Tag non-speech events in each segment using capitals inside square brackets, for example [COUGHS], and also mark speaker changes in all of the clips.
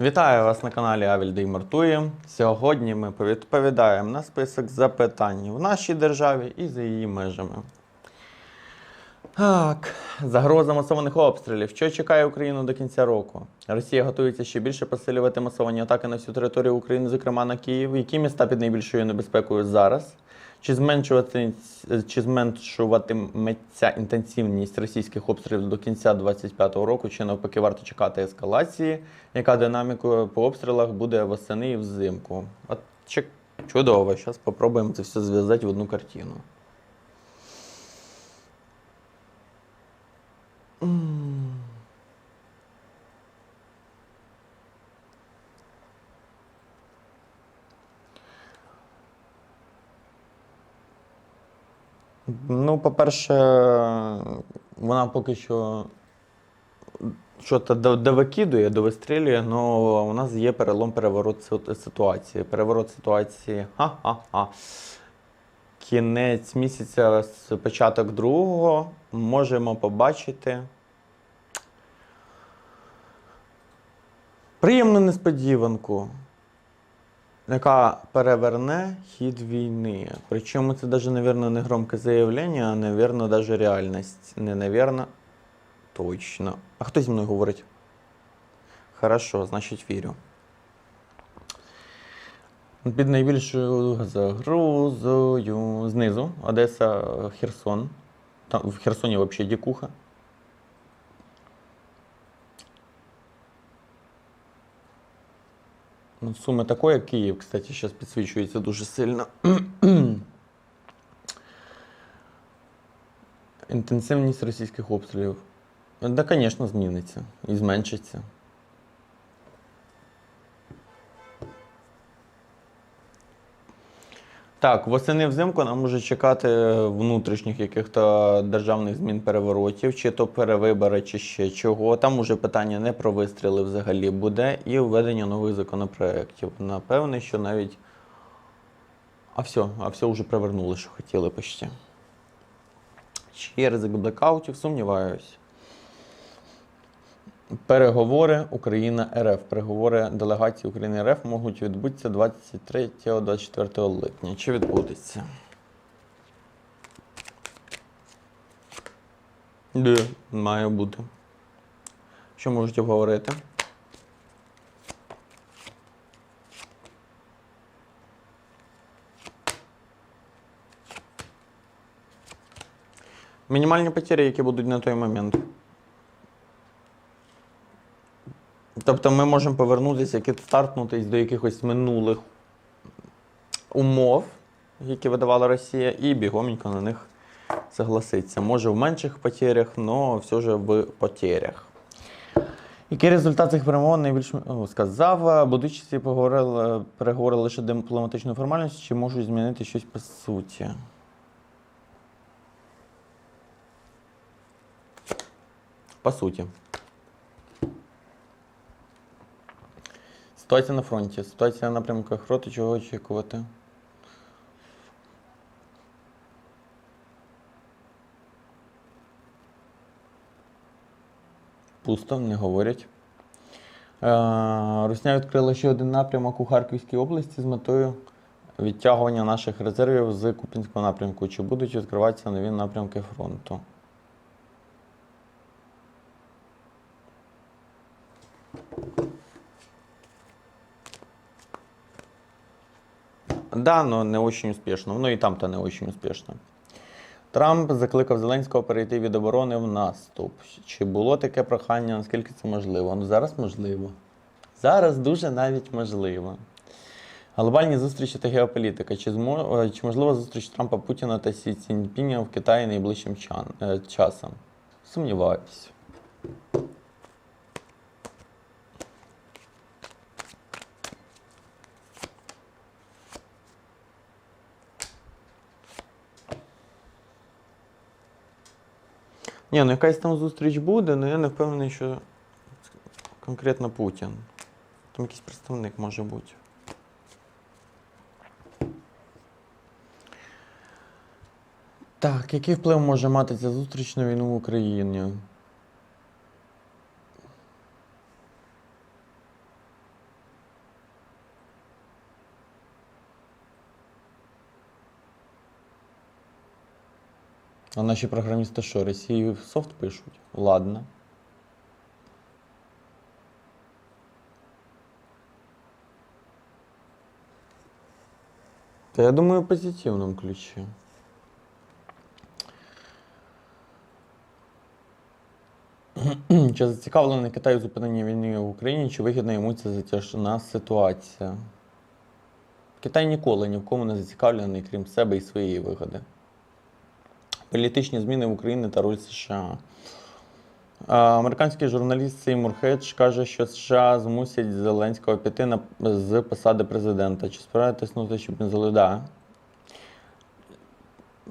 Speaker 1: Вітаю вас на каналі Авільда і Мартує. Сьогодні ми відповідаємо на список запитань в нашій державі і за її межами. Так, загроза масованих обстрілів. Що чекає Україну до кінця року? Росія готується ще більше посилювати масовані атаки на всю територію України, зокрема на Київ. Які міста під найбільшою небезпекою зараз? Чи зменшувати чи зменшуватиметься інтенсивність російських обстрілів до кінця 2025 року, чи навпаки варто чекати ескалації? Яка динаміка по обстрілах буде восени і взимку? От чудово. Зараз спробуємо це все зв'язати в одну картину. М. Ну, по-перше, вона поки що що то довикидує, довистрілює, але у нас є перелом переворот ситуації. Переворот ситуації. Ха-ха-ха. Кінець місяця з початок другого можемо побачити. Приємну несподіванку, яка переверне хід війни. Причому це навіть, навірно, не громке заявлення, а, навірно, навіть реальність. Не навірно, точно. А хто зі мною говорить? Хорошо, значить вірю. Під найбільшою загрозою знизу Одеса, Херсон. Там в Херсоні взагалі дікуха. Суми такої, як Київ, кстати, зараз підсвічується дуже сильно. Інтенсивність російських обстрілів. Да, звісно, зміниться і зменшиться. Так, восени взимку нам може чекати внутрішніх яких-то державних змін переворотів, чи то перевибори, чи ще чого. Там уже питання не про вистріли взагалі буде, і введення нових законопроєктів. Напевне, що навіть. А все, а все вже привернули, що хотіли почти. Чи є ризик блекаутів? Сумніваюсь. Переговори Україна РФ. Переговори делегації України РФ можуть відбутися 23-24 липня. Чи відбудеться? Де, має бути. Що можуть обговорити? Мінімальні потери, які будуть на той момент. Тобто ми можемо повернутися, стартнутися до якихось минулих умов, які видавала Росія, і бігоменько на них согласитися. Може в менших потерях, але все ж в потерях. Який результат цих перемовин найбільш сказав, будучи ці поговорили, переговори лише дипломатичною формальністю, чи можуть змінити щось по суті? По суті. Ситуація на фронті, ситуація на напрямках роти, чого очікувати. Пусто, не говорять. Е, Русня відкрила ще один напрямок у Харківській області з метою відтягування наших резервів з Купінського напрямку. Чи будуть відкриватися нові напрямки фронту? Да, но не очень успішно. Ну і там-то не очень успішно. Трамп закликав Зеленського перейти від оборони в наступ. Чи було таке прохання, наскільки це можливо? Ну зараз можливо. Зараз дуже навіть можливо. Глобальні зустрічі та геополітика. Чи, змо... е, чи можлива зустріч Трампа Путіна та Сі Цзіньпіня в Китаї найближчим чан... е, часом? Сумніваюсь. Ні, ну якась там зустріч буде, але я не впевнений, що конкретно Путін. Там якийсь представник може бути. Так, який вплив може мати ця зустріч на війну в Україні? А наші програмісти що, Росії в софт пишуть? Ладно. Та я думаю, в позитивному ключі. Чи зацікавлений Китай у зупиненні війни в Україні, чи вигідна йому ця затяжна ситуація? Китай ніколи ні в кому не зацікавлений, крім себе і своєї вигоди. Політичні зміни в Україні та роль США. Американський журналіст Сеймур Хедж каже, що США змусять Зеленського піти на, з посади президента. Чи справитись, ну, те, щоб не залюда?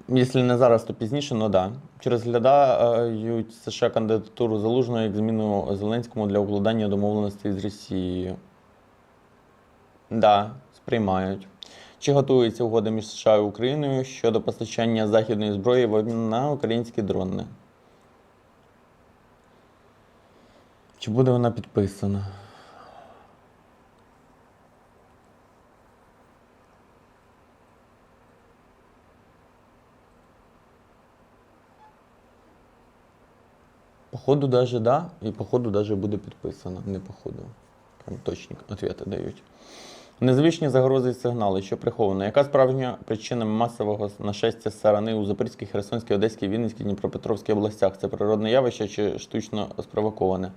Speaker 1: Якщо не зараз, то пізніше, ну да. Чи розглядають США кандидатуру залужного як зміну Зеленському для укладання домовленостей з Росією? Да, сприймають. Чи готується угода між США і Україною щодо постачання західної зброї в обмін на українські дрони? Чи буде вона підписана? Походу даже да, і походу даже буде підписана. Не походу. Прям точні відповіді дають. Незвичні загрози і сигнали, що приховано. Яка справжня причина масового нашестя сарани у Запорізькій, Херсонській, Одеській, Вінницькій, Дніпропетровській областях? Це природне явище чи штучно спровоковане?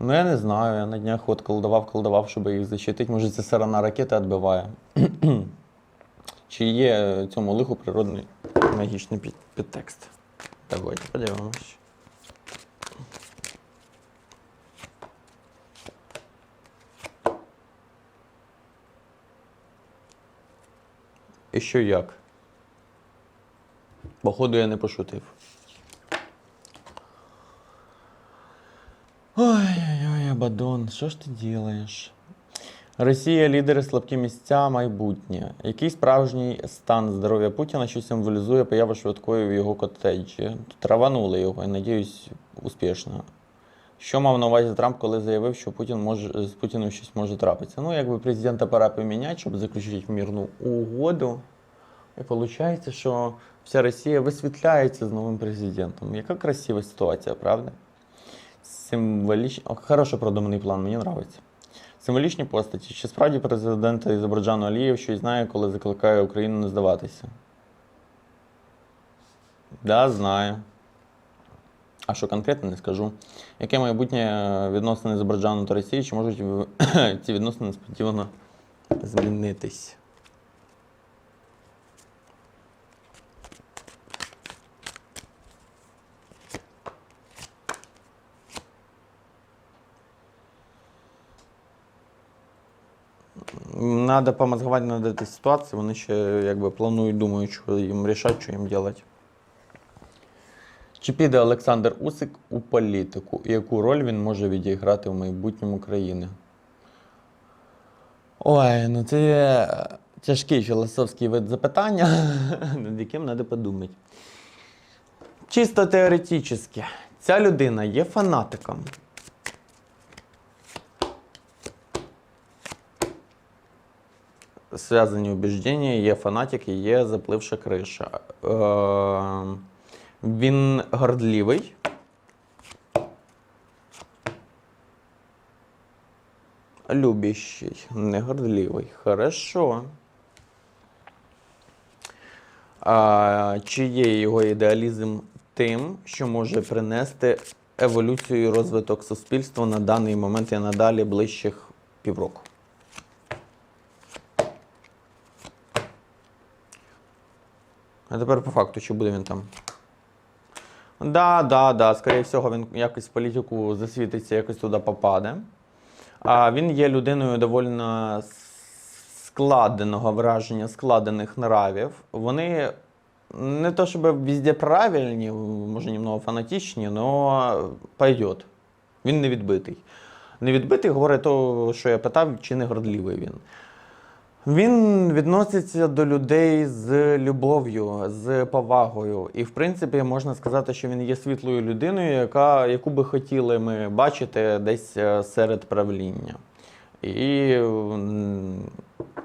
Speaker 1: Ну, я не знаю. Я на днях от колдував, колдував, щоб їх защитити. Може, це сарана ракети відбиває. [CLEARS THROAT] чи є цьому лиху природний магічний під- підтекст? Давайте подивимось. І що як? Походу я не пошутив. Ой-ой-ой, Абадон, що ж ти ділаєш? Росія лідери слабкі місця, майбутнє. Який справжній стан здоров'я Путіна, що символізує появу швидкої в його котеджі? Траванули його, я надіюсь, успішно. Що мав на увазі Трамп, коли заявив, що Путін може, з Путіним щось може трапитися? Ну, якби президента пора поміняти, щоб заключити мирну угоду. І виходить, що вся Росія висвітляється з новим президентом. Яка красива ситуація, правда? Символічно. О, хороший продуманий план, мені подобається. Символічні постаті. Чи справді президент Азербайджану Алієв щось знає, коли закликає Україну не здаватися? Да, знаю. А що конкретно не скажу. Яке майбутнє відносини з Азербайджану та Росії, чи можуть [COUGHS] ці відносини несподівано змінитись? Надо помозговать над этой ситуацией. Вони ще якби планують, думають, що їм рішати, що їм робити. Чи піде Олександр Усик у політику? І яку роль він може відіграти в майбутньому країни? Ой, ну це тяжкий філософський вид запитання, [LAUGHS] над яким треба подумати. Чисто теоретично, ця людина є фанатиком. Зв'язані убіждення, є фанатик і є запливша криша. Е, він гордливий. Любящий, не гордливий. Хорошо. А, чи є його ідеалізм тим, що може принести еволюцію і розвиток суспільства на даний момент і надалі ближчих півроку? А тепер по факту, чи буде він там? Да, да, да. Скоріше всього, він якось в політику засвітиться, якось туди попаде. А він є людиною доволі складеного враження, складених нравів. Вони не то щоб везде правильні, може немного фанатичні, але пойдет. Він не відбитий. Не відбитий говорить то, що я питав, чи не гордливий він. Він відноситься до людей з любов'ю, з повагою. І, в принципі, можна сказати, що він є світлою людиною, яка, яку би хотіли ми бачити десь е, серед правління. і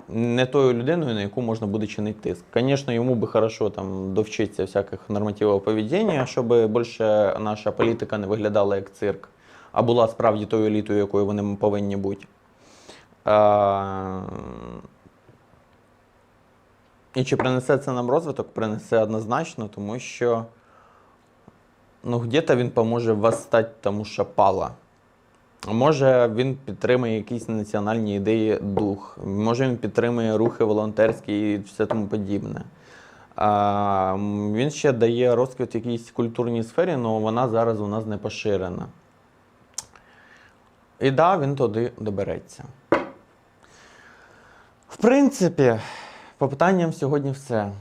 Speaker 1: не тою людиною, на яку можна буде чинити тиск. Звісно, йому би хорошо там довчитися всяких нормативів поведіння, щоб більше наша політика не виглядала як цирк, а була справді тою елітою, якою вони повинні бути. І чи принесе це нам розвиток? Принесе однозначно, тому що ну, где-то він поможе восстати тому, що пала. Може, він підтримує якісь національні ідеї дух, може він підтримує рухи волонтерські і все тому подібне. А, він ще дає розквіт якійсь культурній сфері, але вона зараз у нас не поширена. І да, він туди добереться. В принципі, по питанням сьогодні все.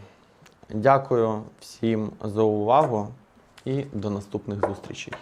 Speaker 1: Дякую всім за увагу і до наступних зустрічей.